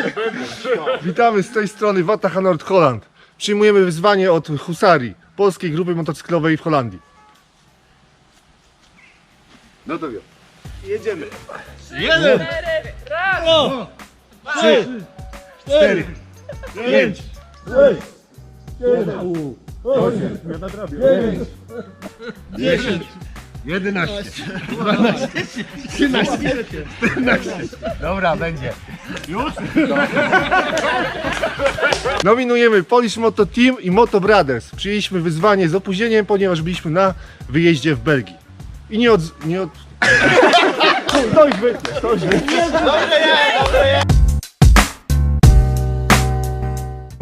Witamy z tej strony Wataha Nord Holland. Przyjmujemy wyzwanie od Husarii, polskiej grupy motocyklowej w Holandii. No to wiem. Jedziemy. Jeden! Trzy, cztery, pięć, Dziesięć! Jedenaście, dwanaście, trzynaście, czternaście. Dobra, będzie. Już? Nominujemy Polish Moto Team i Moto Brothers. Przyjęliśmy wyzwanie z opóźnieniem, ponieważ byliśmy na wyjeździe w Belgii. I nie od... Nie od... To już wytnie, to już wytnie.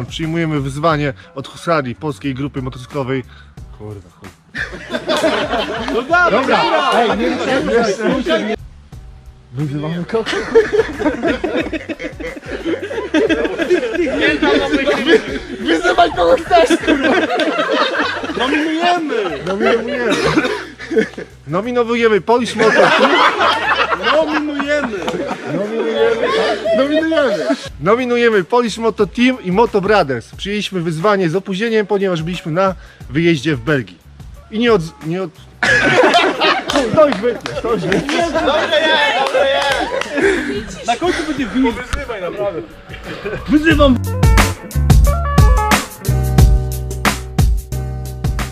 Przyjmujemy wyzwanie od Husarii, polskiej grupy motocyklowej. Kurwa, chuj. Dobra, ej, nie, nie, nie. Wyzywamy kogo? Wyzywaj kogo chcesz, kurwa! Nominujemy! Nominujemy. Nominowujemy Polish Motor Team. Nominujemy! Nominujemy. Nominujemy Polish Moto Team i Moto Brothers. Przyjęliśmy wyzwanie z opóźnieniem, ponieważ byliśmy na wyjeździe w Belgii. I nie od... Nie od... To już wytnie, to już wytnie. Na końcu będzie win. Wyzywaj naprawdę. Wyzywam!